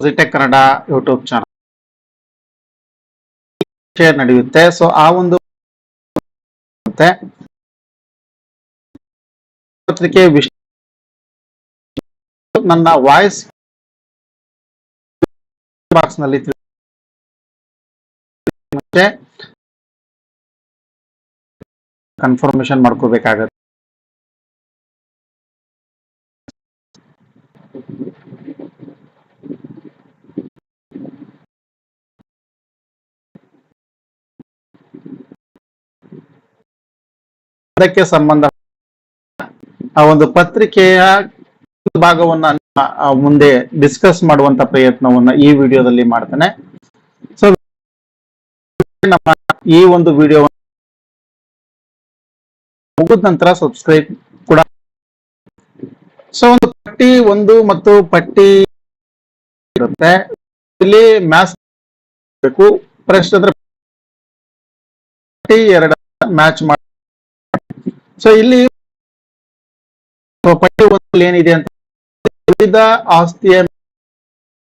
Tech Kannada YouTube channel ನಡೆಯುತ್ತೆ. So ಆ ಒಂದು ಪತ್ರಿಕೆ ನನ್ನ ವಾಯ್ಸ್ ಬಾಕ್ಸ್ನಲ್ಲಿ ಕನ್ಫರ್ಮೇಶನ್ ಮಾಡ್ಕೋಬೇಕಾಗತ್ತೆ. ಅದಕ್ಕೆ ಸಂಬಂಧ ಆ ಒಂದು ಪತ್ರಿಕೆಯ ಭಾಗವನ್ನ ಮುಂದೆ ಡಿಸ್ಕಸ್ ಮಾಡುವಂತ ಪ್ರಯತ್ನವನ್ನ ಈ ವಿಡಿಯೋದಲ್ಲಿ ಮಾಡ್ತೇನೆ. ಸೊ ನಮ್ಮ ಈ ಒಂದು ವಿಡಿಯೋ ಮುಗಿದ ನಂತರ ಸಬ್ಸ್ಕ್ರೈಬ್ ಕೂಡ. ಸೊ ಒಂದು ಪಟ್ಟಿ ಒಂದು ಮತ್ತು ಪಟ್ಟಿ ಇರುತ್ತೆ. ಇಲ್ಲಿ ಮ್ಯಾಚ್ ಬೇಕು. ಪ್ರಶ್ನೆ ಅಂದ್ರೆ ಪಟ್ಟಿ ಎರಡ ಮ್ಯಾಚ್ ಮಾಡಿ ಸೊ ಇಲ್ಲಿ ಪಟ್ಟಿ ಒಂದು ಏನಿದೆ ಅಂತ ವಿವಿಧ ಆಸ್ತಿಯ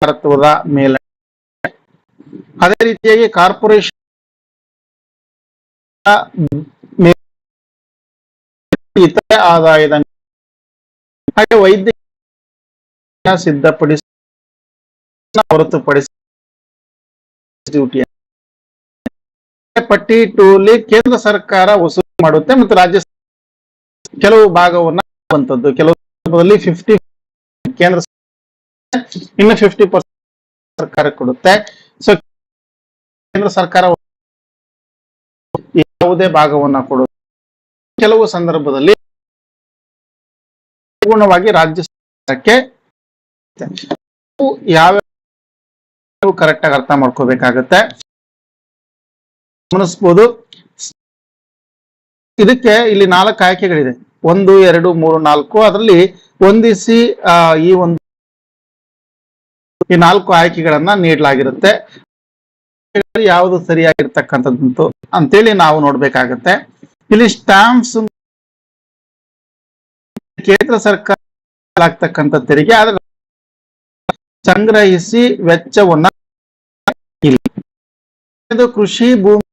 ಭಾರತದ ಮೇಲೆ. ಅದೇ ರೀತಿಯಾಗಿ ಕಾರ್ಪೊರೇಷನ್ ಇತರೆ ಆದಾಯದ ಹಾಗೆ ವೈದ್ಯ ಸಿದ್ಧಪಡಿಸಿ ಹೊರತುಪಡಿಸಿ ಡ್ಯೂಟಿ ಪಟ್ಟಿ ಟೂಲಿ ಕೇಂದ್ರ ಸರ್ಕಾರ ವಸೂಲಿ ಮಾಡುತ್ತೆ ಮತ್ತು ರಾಜ್ಯ ಕೆಲವು ಭಾಗವನ್ನ ಕೆಲವು ಸಂದರ್ಭದಲ್ಲಿ ಫಿಫ್ಟಿ ಕೇಂದ್ರ ಇನ್ನು ಫಿಫ್ಟಿ ಪರ್ಸೆಂಟ್ ಸರ್ಕಾರ ಕೊಡುತ್ತೆ. ಸೊ ಕೇಂದ್ರ ಸರ್ಕಾರ ಯಾವುದೇ ಭಾಗವನ್ನ ಕೊಡುತ್ತೆ. ಕೆಲವು ಸಂದರ್ಭದಲ್ಲಿ ಪೂರ್ಣವಾಗಿ ರಾಜ್ಯ ಸರ್ಕಾರಕ್ಕೆ ಯಾವ ಕರೆಕ್ಟ್ ಆಗಿ ಅರ್ಥ ಮಾಡ್ಕೋಬೇಕಾಗತ್ತೆ ಗಮನಿಸ್ಬೋದು. ಇದಕ್ಕೆ ಇಲ್ಲಿ ನಾಲ್ಕು ಆಯ್ಕೆಗಳಿದೆ. ಒಂದು, ಎರಡು, ಮೂರು, ನಾಲ್ಕು. ಅದರಲ್ಲಿ ಹೊಂದಿಸಿ ಈ ಒಂದು ಈ ನಾಲ್ಕು ಆಯ್ಕೆಗಳನ್ನ ನೀಡಲಾಗಿರುತ್ತೆ. ಯಾವುದು ಸರಿಯಾಗಿರ್ತಕ್ಕಂಥದ್ದು ಅಂತೇಳಿ ನಾವು ನೋಡ್ಬೇಕಾಗತ್ತೆ. ಇಲ್ಲಿ ಸ್ಟಾಂಪ್ಸ್ ಕೇಂದ್ರ ಸರ್ಕಾರ ಆಗ್ತಕ್ಕಂಥ ತೆರಿಗೆ ಆದ್ರೆ ಸಂಗ್ರಹಿಸಿ ವೆಚ್ಚವನ್ನ ಇದು ಕೃಷಿ ಭೂಮಿ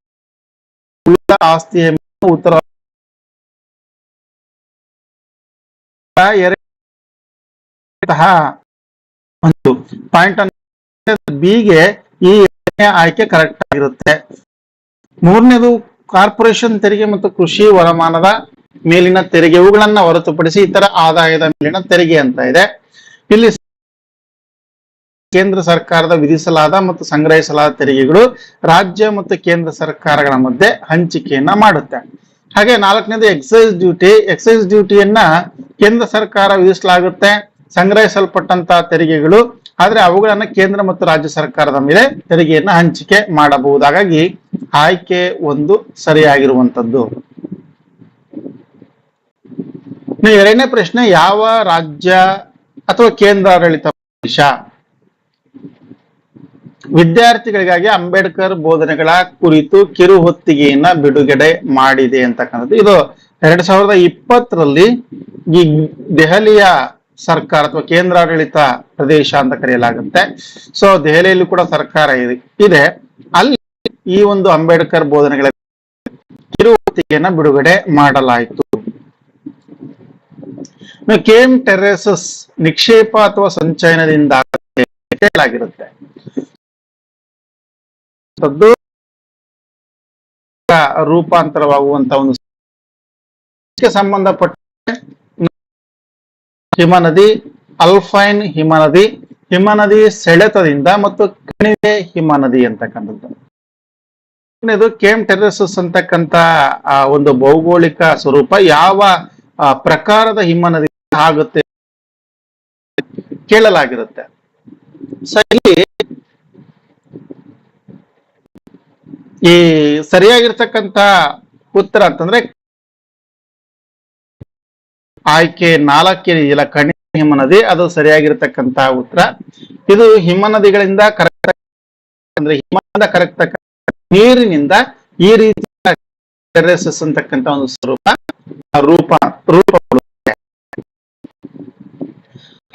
ಆಸ್ತಿಯ ಉತ್ತರ. ಒಂದು ಪಾಯಿಂಟ್ ಬಿಗೆ ಈ ಆಯ್ಕೆ ಕರೆಕ್ಟ್ ಆಗಿರುತ್ತೆ. ಮೂರನೇದು ಕಾರ್ಪೊರೇಷನ್ ತೆರಿಗೆ ಮತ್ತು ಕೃಷಿ ವರಮಾನದ ಮೇಲಿನ ತೆರಿಗೆ ಇವುಗಳನ್ನ ಹೊರತುಪಡಿಸಿ ಇತರ ಆದಾಯದ ಮೇಲಿನ ತೆರಿಗೆ ಅಂತ ಇದೆ. ಇಲ್ಲಿ ಕೇಂದ್ರ ಸರ್ಕಾರದ ವಿಧಿಸಲಾದ ಮತ್ತು ಸಂಗ್ರಹಿಸಲಾದ ತೆರಿಗೆಗಳು ರಾಜ್ಯ ಮತ್ತು ಕೇಂದ್ರ ಸರ್ಕಾರಗಳ ಮಧ್ಯೆ ಹಂಚಿಕೆಯನ್ನ ಮಾಡುತ್ತೆ. ಹಾಗೆ ನಾಲ್ಕನೇದು ಎಕ್ಸೈಸ್ ಡ್ಯೂಟಿ. ಎಕ್ಸೈಸ್ ಡ್ಯೂಟಿಯನ್ನ ಕೇಂದ್ರ ಸರ್ಕಾರ ವಿಧಿಸಲಾಗುತ್ತೆ. ಸಂಗ್ರಹಿಸಲ್ಪಟ್ಟಂತಹ ತೆರಿಗೆಗಳು. ಆದ್ರೆ ಅವುಗಳನ್ನ ಕೇಂದ್ರ ಮತ್ತು ರಾಜ್ಯ ಸರ್ಕಾರದ ಮೇಲೆ ತೆರಿಗೆಯನ್ನ ಹಂಚಿಕೆ ಮಾಡಬಹುದು ಹಾಗಾಗಿ ಆಯ್ಕೆ ಒಂದು ಸರಿಯಾಗಿರುವಂತದ್ದು ಎರಡನೇ ಪ್ರಶ್ನೆ, ಯಾವ ರಾಜ್ಯ ಅಥವಾ ಕೇಂದ್ರಾಡಳಿತ ಪ್ರದೇಶ? ವಿದ್ಯಾರ್ಥಿಗಳಿಗಾಗಿ ಅಂಬೇಡ್ಕರ್ ಬೋಧನೆಗಳ ಕುರಿತು ಕಿರು ಹೊತ್ತಿಗೆಯನ್ನ ಬಿಡುಗಡೆ ಮಾಡಿದೆ ಅಂತಕ್ಕಂಥದ್ದು. ಇದು ಎರಡ್ ಸಾವಿರದ ಇಪ್ಪತ್ತರಲ್ಲಿ ಈ ದೆಹಲಿಯ ಸರ್ಕಾರ ಅಥವಾ ಕೇಂದ್ರಾಡಳಿತ ಪ್ರದೇಶ ಅಂತ ಕರೆಯಲಾಗುತ್ತೆ. ಸೊ ದೆಹಲಿಯಲ್ಲಿ ಕೂಡ ಸರ್ಕಾರ ಇದೆ. ಅಲ್ಲಿ ಈ ಒಂದು ಅಂಬೇಡ್ಕರ್ ಬೋಧನೆಗಳ ಕಿರು ಹೊತ್ತಿಗೆಯನ್ನ ಬಿಡುಗಡೆ ಮಾಡಲಾಯಿತು. ಕೇಮ್ ಟೆರೆಸಸ್ ನಿಕ್ಷೇಪ ಅಥವಾ ಸಂಚಯನದಿಂದ ಹೇಳಲಾಗಿರುತ್ತೆ ರೂಪಾಂತರವಾಗುವಂತ ಒಂದು ಸಂಬಂಧಪಟ್ಟ ಹಿಮನದಿ, ಅಲ್ಫೈನ್ ಹಿಮನದಿ ಹಿಮನದಿ ಸೆಳೆತದಿಂದ ಮತ್ತು ಕಣಿವೆ ಹಿಮನದಿ ಅಂತಕ್ಕಂಥದ್ದು. ಇದು ಕೇಮ್ ಟೆರಸಸ್ ಅಂತಕ್ಕಂತ ಒಂದು ಭೌಗೋಳಿಕ ಸ್ವರೂಪ. ಯಾವ ಪ್ರಕಾರದ ಹಿಮ ನದಿ ಆಗುತ್ತೆ ಕೇಳಲಾಗಿರುತ್ತೆ. ಸರಿ ಈ ಸರಿಯಾಗಿರ್ತಕ್ಕಂತ ಉತ್ತರ ಅಂತಂದ್ರೆ ಆಯ್ಕೆ ನಾಲ್ಕೆ ಇಲ್ಲ ಕಣಿ ಹಿಮನದಿ ಅದು ಸರಿಯಾಗಿರ್ತಕ್ಕಂತ ಉತ್ತರ. ಇದು ಹಿಮನದಿಗಳಿಂದ ಕರೆಕ್ಟ್ ಅಂದ್ರೆ ಹಿಮದಿಂದ ಕರಗ್ತಕ್ಕ ನೀರಿನಿಂದ ಈ ರೀತಿಯ ಟೆರೆಸಸ್ ಅಂತಕ್ಕಂಥ ಒಂದು ಸ್ವರೂಪ ರೂಪ ರೂಪ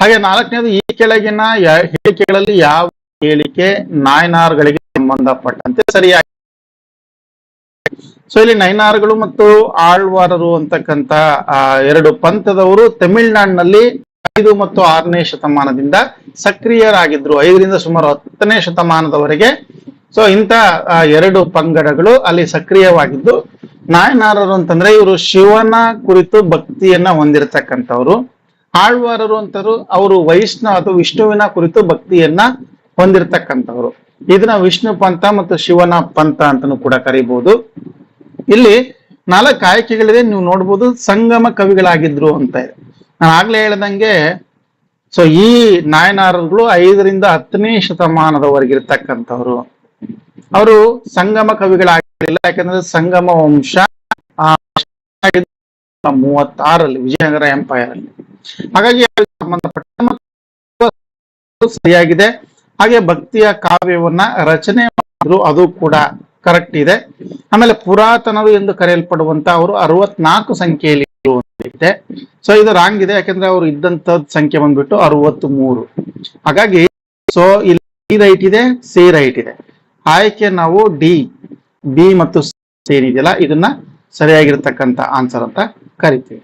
ಹಾಗೆ ನಾಲ್ಕನೇದು ಈ ಕೆಳಗಿನ ಹೇಳಿಕೆಗಳಲ್ಲಿ ಯಾವ ಹೇಳಿಕೆ ನಾಯನಾರ್ಗಳಿಗೆ ಸಂಬಂಧಪಟ್ಟಂತೆ ಸರಿಯಾಗಿ. ಸೊ ಇಲ್ಲಿ ನೈನಾರ್ಗಳು ಮತ್ತು ಆಳ್ವಾರರು ಅಂತಕ್ಕಂತ ಆ, ಎರಡು ಪಂಥದವರು ತಮಿಳ್ನಾಡಿನಲ್ಲಿ ಐದು ಮತ್ತು ಆರನೇ ಶತಮಾನದಿಂದ ಸಕ್ರಿಯರಾಗಿದ್ರು. ಐದರಿಂದ ಸುಮಾರು ಹತ್ತನೇ ಶತಮಾನದವರೆಗೆ ಸೊ ಇಂಥ ಎರಡು ಪಂಗಡಗಳು ಅಲ್ಲಿ ಸಕ್ರಿಯವಾಗಿದ್ದು, ನಾಯನಾರರು ಅಂತಂದ್ರೆ ಇವರು ಶಿವನ ಕುರಿತು ಭಕ್ತಿಯನ್ನ ಹೊಂದಿರತಕ್ಕಂಥವ್ರು. ಆಳ್ವಾರರು ಅಂತರು ಅವರು ವೈಷ್ಣವ ಅಥವಾ ವಿಷ್ಣುವಿನ ಕುರಿತು ಭಕ್ತಿಯನ್ನ ಹೊಂದಿರತಕ್ಕಂಥವ್ರು. ಇದನ್ನ ವಿಷ್ಣು ಪಂಥ ಮತ್ತು ಶಿವನ ಪಂಥ ಅಂತಾನೂ ಕೂಡ ಕರಿಬಹುದು ಇಲ್ಲಿ ನಾಲ್ಕು ಆಯ್ಕೆಗಳಿದೆ, ನೀವು ನೋಡ್ಬೋದು, ಸಂಗಮ ಕವಿಗಳಾಗಿದ್ರು ಅಂತ ಇದೆ. ನಾನು ಆಗ್ಲೇ ಹೇಳ್ದಂಗೆ ಸೊ ಈ ನಾಯನಾರರುಗಳು ಐದರಿಂದ ಹತ್ತನೇ ಶತಮಾನದವರೆಗೆ ಇರ್ತಕ್ಕಂಥವ್ರು ಅವರು ಸಂಗಮ ಕವಿಗಳಾಗಿರಲಿಲ್ಲ, ಯಾಕಂದ್ರೆ ಸಂಗಮ ವಂಶ ಮೂವತ್ತಾರಲ್ಲಿ, ವಿಜಯನಗರ ಎಂಪೈರ್ ಅಲ್ಲಿ ಹಾಗಾಗಿ ಸಂಬಂಧಪಟ್ಟ ಸರಿಯಾಗಿದೆ. ಹಾಗೆ ಭಕ್ತಿಯ ಕಾವ್ಯವನ್ನ ರಚನೆ ಮಾಡಿದ್ರು, ಅದು ಕೂಡ ಕರೆಕ್ಟ್ ಇದೆ. ಆಮೇಲೆ ಪುರಾತನರು ಎಂದು ಕರೆಯಲ್ಪಡುವಂತ ಅವರು ಅರವತ್ನಾಲ್ಕು ಸಂಖ್ಯೆಯಲ್ಲಿ ಇದೆ ಸೊ ಇದು ರಾಂಗ್ ಇದೆ, ಯಾಕಂದ್ರೆ ಅವರು ಇದ್ದಂತ ಸಂಖ್ಯೆ ಬಂದ್ಬಿಟ್ಟು ಅರವತ್ತು ಮೂರು ಹಾಗಾಗಿ ಸೊ ಇಲ್ಲಿ ರೈಟ್ ಇದೆ ಸಿ ರೈಟ್ ಇದೆ. ಆಯ್ಕೆ ನಾವು ಡಿ, ಬಿ ಮತ್ತು ಏನಿದೆಯಲ್ಲ, ಇದನ್ನ ಸರಿಯಾಗಿರ್ತಕ್ಕಂಥ ಆನ್ಸರ್ ಅಂತ ಕರಿತೀವಿ.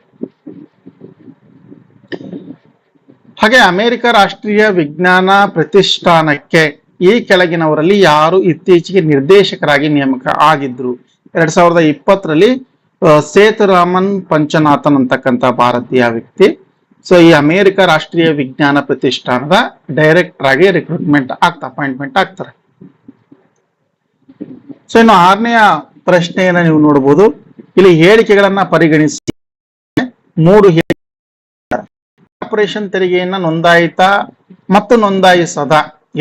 ಹಾಗೆ ಅಮೆರಿಕ ರಾಷ್ಟ್ರೀಯ ವಿಜ್ಞಾನ ಪ್ರತಿಷ್ಠಾನಕ್ಕೆ ಈ ಕೆಳಗಿನವರಲ್ಲಿ ಯಾರು ಇತ್ತೀಚೆಗೆ ನಿರ್ದೇಶಕರಾಗಿ ನೇಮಕ ಆಗಿದ್ರು? ಎರಡ್ ಸಾವಿರದ ಇಪ್ಪತ್ತರಲ್ಲಿ ಸೇತುರಾಮನ್ ಪಂಚನಾಥನ್ ಅಂತಕ್ಕಂಥ ಭಾರತೀಯ ವ್ಯಕ್ತಿ. ಸೊ ಈ ಅಮೆರಿಕ ರಾಷ್ಟ್ರೀಯ ವಿಜ್ಞಾನ ಪ್ರತಿಷ್ಠಾನದ ಡೈರೆಕ್ಟರ್ ಆಗಿ ರಿಕ್ರೂಟ್ಮೆಂಟ್ ಆಗ್ತಾ ಅಪಾಯಿಂಟ್ಮೆಂಟ್ ಆಗ್ತಾರೆ. ಸೊ ಇನ್ನು ಆರನೆಯ ಪ್ರಶ್ನೆಯನ್ನ ನೀವು ನೋಡಬಹುದು ಇಲ್ಲಿ ಹೇಳಿಕೆಗಳನ್ನ ಪರಿಗಣಿಸಿ. ಮೂರು ಕಾರ್ಪೊರೇಷನ್ ತೆರಿಗೆಯನ್ನ ನೋಂದಾಯಿತ ಮತ್ತು ನೋಂದಾಯಿಸದ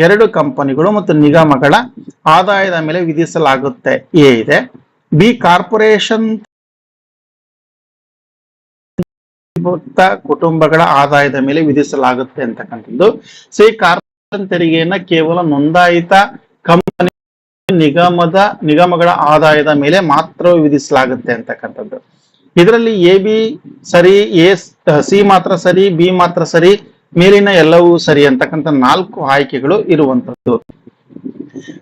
ಎರಡು ಕಂಪನಿಗಳು ಮತ್ತು ನಿಗಮಗಳ ಆದಾಯದ ಮೇಲೆ ವಿಧಿಸಲಾಗುತ್ತೆ. ಎ ಇದೆ. ಬಿ ಕಾರ್ಪೊರೇಷನ್ ಕುಟುಂಬಗಳ ಆದಾಯದ ಮೇಲೆ ವಿಧಿಸಲಾಗುತ್ತೆ ಅಂತಕ್ಕಂಥದ್ದು. ಸೊ ಈ ಕಾರ್ಪೊರೇಷನ್ ತೆರಿಗೆಯನ್ನ ಕೇವಲ ನೋಂದಾಯಿತ ಕಂಪನಿ ನಿಗಮದ, ನಿಗಮಗಳ ಆದಾಯದ ಮೇಲೆ ಮಾತ್ರ ವಿಧಿಸಲಾಗುತ್ತೆ ಅಂತಕ್ಕಂಥದ್ದು. ಇದರಲ್ಲಿ ಎ, ಬಿ ಸರಿ, ಎ, ಸಿ ಮಾತ್ರ ಸರಿ, ಬಿ ಮಾತ್ರ ಸರಿ, ಮೇಲಿನ ಎಲ್ಲವೂ ಸರಿ ಅಂತಕ್ಕಂಥ ನಾಲ್ಕು ಆಯ್ಕೆಗಳು ಇರುವಂತದ್ದು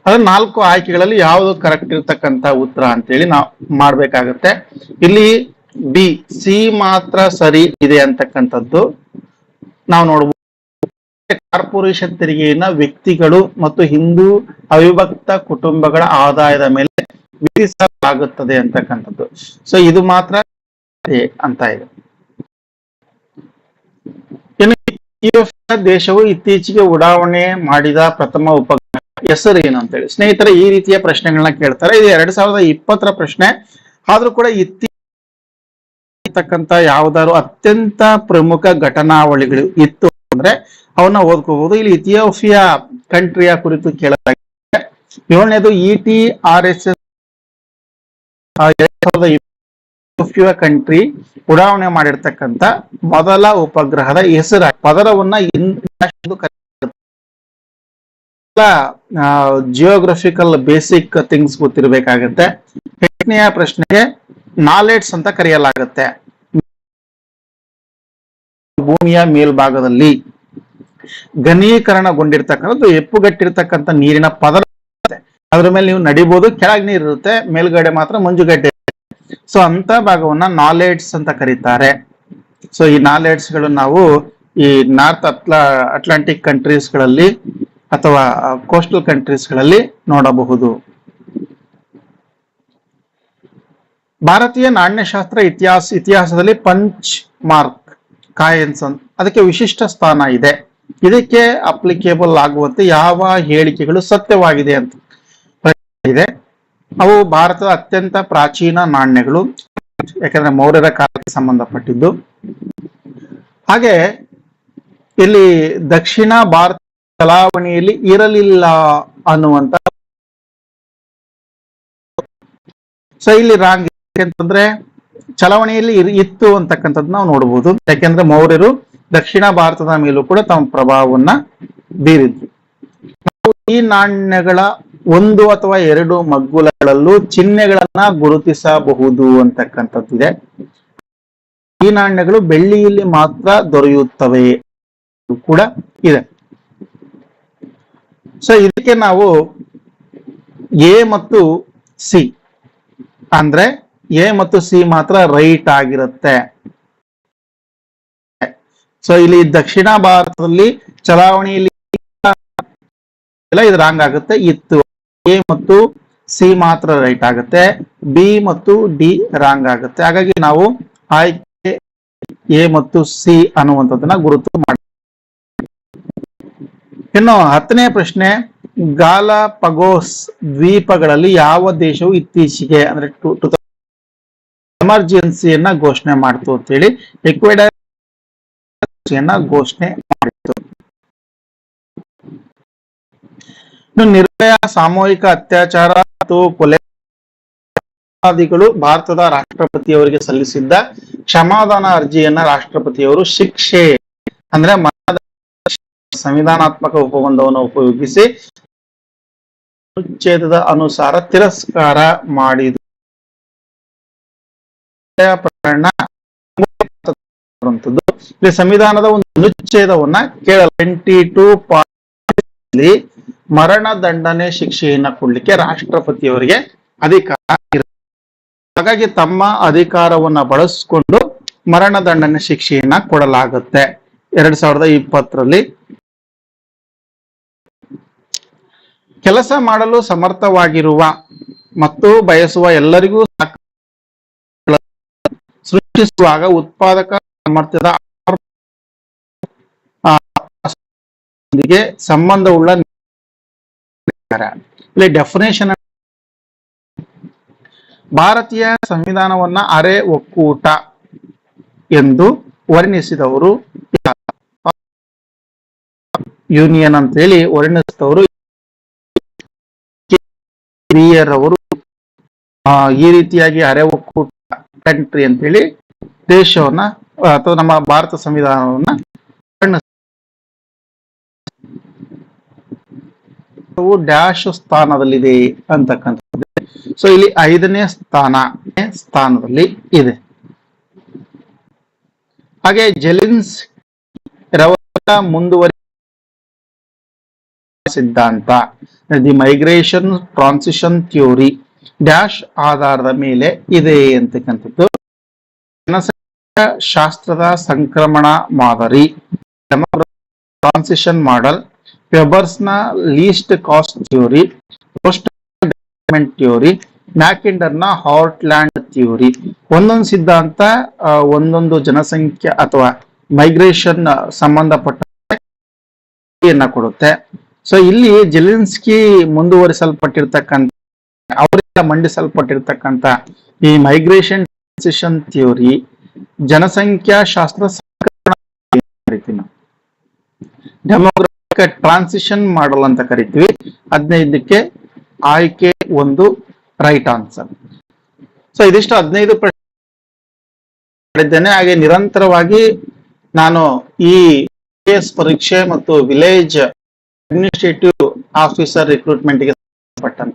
ಅದ್ರ ನಾಲ್ಕು ಆಯ್ಕೆಗಳಲ್ಲಿ ಯಾವುದು ಕರೆಕ್ಟ್ ಇರ್ತಕ್ಕಂಥ ಉತ್ತರ ಅಂತೇಳಿ ನಾವು ಮಾಡ್ಬೇಕಾಗತ್ತೆ. ಇಲ್ಲಿ ಬಿ, ಸಿ ಮಾತ್ರ ಸರಿ ಇದೆ ಅಂತಕ್ಕಂಥದ್ದು ನಾವು ನೋಡ್ಬೋದು ಕಾರ್ಪೊರೇಷನ್ ತೆರಿಗೆಯನ್ನ ವ್ಯಕ್ತಿಗಳು ಮತ್ತು ಹಿಂದೂ ಅವಿಭಕ್ತ ಕುಟುಂಬಗಳ ಆದಾಯದ ಮೇಲೆ ವಿಧಿಸಲಾಗುತ್ತದೆ ಅಂತಕ್ಕಂಥದ್ದು. ಸೊ ಇದು ಮಾತ್ರ ಅಂತ ಇದೆ. ದೇಶವು ಇತ್ತೀಚೆಗೆ ಉಡಾವಣೆ ಮಾಡಿದ ಪ್ರಥಮ ಉಪಗ್ರಹ ಹೆಸರು ಏನು ಅಂತೇಳಿ. ಸ್ನೇಹಿತರೆ, ಈ ರೀತಿಯ ಪ್ರಶ್ನೆಗಳನ್ನ ಕೇಳ್ತಾರೆ. ಇದು ಎರಡ್ ಸಾವಿರದ ಇಪ್ಪತ್ತರ ಪ್ರಶ್ನೆ. ಆದ್ರೂ ಕೂಡ ಇತ್ತೀಚೆಗಿರ್ತಕ್ಕಂಥ ಯಾವ್ದಾದ್ರು ಅತ್ಯಂತ ಪ್ರಮುಖ ಘಟನಾವಳಿಗಳು ಇತ್ತು ಅಂದ್ರೆ ಅವನ್ನ ಓದ್ಕೋಬಹುದು ಇಲ್ಲಿ ಇಥಿಯೋಫಿಯಾ ಕಂಟ್ರಿಯ ಕುರಿತು ಕೇಳಲಾಗಿದೆ. ಏಳನೇದು E T R S S ಎರಡ್ ಇಥಿಯೋಪಿಯಾ ಕಂಟ್ರಿ ಉಡಾವಣೆ ಮಾಡಿರ್ತಕ್ಕಂತ ಮೊದಲ ಉಪಗ್ರಹದ ಹೆಸರು ಪದರವನ್ನ ಜಿಯೋಗ್ರಫಿಕಲ್ ಬೇಸಿಕ್ ಥಿಂಗ್ಸ್ ಗೊತ್ತಿರಬೇಕಾಗತ್ತೆ. ಎಂಟನೆಯ ಪ್ರಶ್ನೆಗೆ ನಾಲೆಡ್ಸ್ ಅಂತ ಕರೆಯಲಾಗುತ್ತೆ. ಭೂಮಿಯ ಮೇಲ್ಭಾಗದಲ್ಲಿ. ಘನೀಕರಣಗೊಂಡಿರ್ತಕ್ಕಂಥದ್ದು, ಎಪ್ಪುಗಟ್ಟಿರ್ತಕ್ಕಂಥ ನೀರಿನ ಪದರ. ಅದ್ರ ಮೇಲೆ ನೀವು ನಡಿಬಹುದು ಕೆಳಗೆ ನೀರು ಇರುತ್ತೆ, ಮೇಲ್ಗಡೆ ಮಾತ್ರ ಮಂಜುಗಡ್ಡೆ ಸೊ ಅಂತ ಭಾಗವನ್ನ ನಾಲೆಡ್ಸ್ ಅಂತ ಕರೀತಾರೆ. ಸೊ ಈ ನಾಲೆಡ್ಸ್ಗಳು ನಾವು ಈ ನಾರ್ತ್ ಅಟ್ಲಾ ಅಟ್ಲಾಂಟಿಕ್ ಕಂಟ್ರೀಸ್ಗಳಲ್ಲಿ ಅಥವಾ ಕೋಸ್ಟಲ್ ಕಂಟ್ರೀಸ್ಗಳಲ್ಲಿ ನೋಡಬಹುದು. ಭಾರತೀಯ ನಾಣ್ಯಶಾಸ್ತ್ರ ಇತಿಹಾಸ, ಇತಿಹಾಸದಲ್ಲಿ ಪಂಚ್ ಮಾರ್ಕ್, ಕಾಯನ್ಸ್ ಅಂತ, ಅದಕ್ಕೆ ವಿಶಿಷ್ಟ ಸ್ಥಾನ ಇದೆ. ಇದಕ್ಕೆ ಅಪ್ಲಿಕೇಬಲ್ ಆಗುವಂತೆ ಯಾವ ಹೇಳಿಕೆಗಳು ಸತ್ಯವಾಗಿದೆ ಅಂತ ಇದೆ. ಅವು ಭಾರತದ ಅತ್ಯಂತ ಪ್ರಾಚೀನ ನಾಣ್ಯಗಳು, ಯಾಕಂದ್ರೆ ಮೌರ್ಯರ ಕಾಲಕ್ಕೆ ಸಂಬಂಧಪಟ್ಟಿದ್ದು. ಹಾಗೆ ಇಲ್ಲಿ ದಕ್ಷಿಣ ಭಾರತ ಚಲಾವಣೆಯಲ್ಲಿ ಇರಲಿಲ್ಲ ಅನ್ನುವಂತ ಸೊ, ಇಲ್ಲಿ ರಾಂಗ್ ಅಂತಂದ್ರೆ ಚಲಾವಣೆಯಲ್ಲಿ ಇತ್ತು ಅಂತಕ್ಕಂಥದ್ದು ನಾವು ನೋಡಬಹುದು ಯಾಕೆಂದ್ರೆ ಮೌರ್ಯರು ದಕ್ಷಿಣ ಭಾರತದ ಮೇಲೂ ಕೂಡ ತಮ್ಮ ಪ್ರಭಾವವನ್ನ ಬೀರಿದ್ರು ಈ ನಾಣ್ಯಗಳ ಒಂದು ಅಥವಾ ಎರಡು ಮಗ್ಗುಲಗಳಲ್ಲೂ ಚಿಹ್ನೆಗಳನ್ನ ಗುರುತಿಸಬಹುದು ಅಂತಕ್ಕಂಥದ್ದಿದೆ ಈ ನಾಣ್ಯಗಳು ಬೆಳ್ಳಿಯಲ್ಲಿ ಮಾತ್ರ ದೊರೆಯುತ್ತವೆ ಕೂಡ ಇದೆ. ಸೊ ಇದಕ್ಕೆ ನಾವು ಎ ಮತ್ತು ಸಿ ಅಂದ್ರೆ ಎ ಮತ್ತು ಸಿ ಮಾತ್ರ ರೈಟ್ ಆಗಿರುತ್ತೆ. ಸೊ ಇಲ್ಲಿ ದಕ್ಷಿಣ ಭಾರತದಲ್ಲಿ ಚಲಾವಣೆಯಲ್ಲಿ ಇದು ರಾಂಗ್ ಆಗುತ್ತೆ. ಇತ್ತು ಎ ಮತ್ತು ಸಿ ಮಾತ್ರ ರೈಟ್ ಆಗುತ್ತೆ. ಬಿ ಮತ್ತು ಡಿ ರಾಂಗ್ ಆಗುತ್ತೆ. ಹಾಗಾಗಿ ನಾವು ಆಯ್ಕೆ ಎ ಮತ್ತು ಸಿ ಅನ್ನುವಂಥದ್ದನ್ನ ಗುರುತು ಮಾಡಿ. ಇನ್ನು ಹತ್ತನೇ ಪ್ರಶ್ನೆ ಗಾಲ ಪಗೋಸ್ ದ್ವೀಪಗಳಲ್ಲಿ ಯಾವ ದೇಶವು ಇತ್ತೀಚೆಗೆ, ಅಂದ್ರೆ ಎಮರ್ಜೆನ್ಸಿಯನ್ನ ಘೋಷಣೆ ಮಾಡ್ತು ಅಂತೇಳಿ ಎಕ್ವೆಡರ್ ಘೋಷಣೆ ಮಾಡಿತು ಇನ್ನು ನಿರ್ಭಯ ಸಾಮೂಹಿಕ ಅತ್ಯಾಚಾರ ಮತ್ತು ಕೊಲೆ ಭಾರತದ ರಾಷ್ಟ್ರಪತಿಯವರಿಗೆ ಸಲ್ಲಿಸಿದ್ದ ಕ್ಷಮಾದಾನ ಅರ್ಜಿಯನ್ನ ರಾಷ್ಟ್ರಪತಿಯವರು ಶಿಕ್ಷೆ ಅಂದ್ರೆ ಸಂವಿಧಾನಾತ್ಮಕ ಉಪಬಂಧವನ್ನು ಉಪಯೋಗಿಸಿ ಅನುಚ್ಛೇದದ ಅನುಸಾರ ತಿರಸ್ಕಾರ ಮಾಡಿದ ಪ್ರಕರಣ ಬರುವಂತದ್ದು. ಇಲ್ಲಿ ಸಂವಿಧಾನದ ಒಂದು ಅನುಚ್ಛೇದವನ್ನ ಕೇಳಲ್ಲ. ಟ್ವೆಂಟಿ ಟೂ ಮರಣ ದಂಡನೆ ಶಿಕ್ಷೆಯನ್ನ ಕೊಡ್ಲಿಕ್ಕೆ ರಾಷ್ಟ್ರಪತಿಯವರಿಗೆ ಅಧಿಕಾರ ಇರುತ್ತೆ. ಹಾಗಾಗಿ ತಮ್ಮ ಅಧಿಕಾರವನ್ನ ಬಳಸಿಕೊಂಡು ಮರಣ ದಂಡನೆ ಶಿಕ್ಷೆಯನ್ನ ಕೊಡಲಾಗುತ್ತೆ. ಎರಡ್ ಸಾವಿರದ ಇಪ್ಪತ್ತರಲ್ಲಿ ಕೆಲಸ ಮಾಡಲು ಸಮರ್ಥವಾಗಿರುವ ಮತ್ತು ಬಯಸುವ ಎಲ್ಲರಿಗೂ ಸೃಷ್ಟಿಸುವಾಗ ಉತ್ಪಾದಕ ದೊಂದಿಗೆ ಸಂಬಂಧವುಳ್ಳ. ಇಲ್ಲಿ ಡೆಫಿನೇಷನ್ ಭಾರತೀಯ ಸಂವಿಧಾನವನ್ನ ಅರೆ ಒಕ್ಕೂಟ ಎಂದು ವರ್ಣಿಸಿದವರು ಯೂನಿಯನ್ ಅಂತ ಹೇಳಿ ವರ್ಣಿಸಿದವರು ಈ ರೀತಿಯಾಗಿ ಅರೆ ಒಕ್ಕೂಟ ಕಂಟ್ರಿ ಅಂತೇಳಿ ದೇಶವನ್ನ ಅಥವಾ ನಮ್ಮ ಭಾರತ ಸಂವಿಧಾನವನ್ನ ಡ್ಯಾಶ್ ಸ್ಥಾನದಲ್ಲಿದೆ ಅಂತಕ್ಕಂಥದ್ದು. ಸೊ ಇಲ್ಲಿ ಐದನೇ ಸ್ಥಾನ ಸ್ಥಾನದಲ್ಲಿ ಇದೆ. ಹಾಗೆ ಜೆಲಿನ್ಸ್ ರವರ ಮುಂದುವರಿ ಸಿದ್ಧಾಂತ, the migration transition theory, dash ಆಧಾರದ ಮೇಲೆ ಇದೆ ಅಂತಕ್ಕಂಥದ್ದು. ಶಾಸ್ತ್ರದ ಸಂಕ್ರಮಣ ಮಾದರಿ. ಟ್ರಾನ್ಸಿಷನ್ ಮಾಡೆಲ್ನ ಲೀಸ್ಟ್ ಕಾಸ್ಟ್ ಥಿಯೋರಿ ಮ್ಯಾಕಿಂಡರ್ನ ಹಾರ್ಟ್ಲ್ಯಾಂಡ್ ಥಿಯೋರಿ ಒಂದೊಂದು ಸಿದ್ಧಾಂತ ಒಂದೊಂದು ಜನಸಂಖ್ಯೆ ಅಥವಾ ಮೈಗ್ರೇಷನ್ ಸಂಬಂಧಪಟ್ಟ ಕೊಡುತ್ತೆ. ಸೊ ಇಲ್ಲಿ ಜೆಲಿನ್ಸ್ಕಿ ಮುಂದುವರಿಸಲ್ಪಟ್ಟಿರ್ತಕ್ಕಂಥ, ಅವರಿಂದ ಮಂಡಿಸಲ್ಪಟ್ಟಿರ್ತಕ್ಕಂಥ ಈ ಮೈಗ್ರೇಷನ್ ಟ್ರಾನ್ಸಿಷನ್ ಥಿಯೋರಿ ಜನಸಂಖ್ಯಾ ಶಾಸ್ತ್ರ ಸಂಕಲನ ಅಂತ ಕರಿತೀವಿ ನಾವು ಡೆಮೋಗ್ರಾಫಿಕ್ ಟ್ರಾನ್ಸಿಷನ್ ಮಾಡಲ್ ಅಂತ ಕರಿತೀವಿ. ಹದಿನೈದಕ್ಕೆ ಆಯ್ಕೆ ಒಂದು ರೈಟ್ ಆನ್ಸರ್ ಸೊ ಇದಿಷ್ಟು ಹದಿನೈದು ಪ್ರಶ್ನೆ ಹಾಗೆ ನಿರಂತರವಾಗಿ ನಾನು ಈ ಎಸ್ ಪರೀಕ್ಷೆ ಮತ್ತು ವಿಲೇಜ್ ಅಡ್ಮಿನಿಸ್ಟ್ರೇಟಿವ್ ಆಫೀಸರ್ ರಿಕ್ರೂಟ್ಮೆಂಟ್ಗೆ ಸಂಬಂಧಪಟ್ಟಂತೆ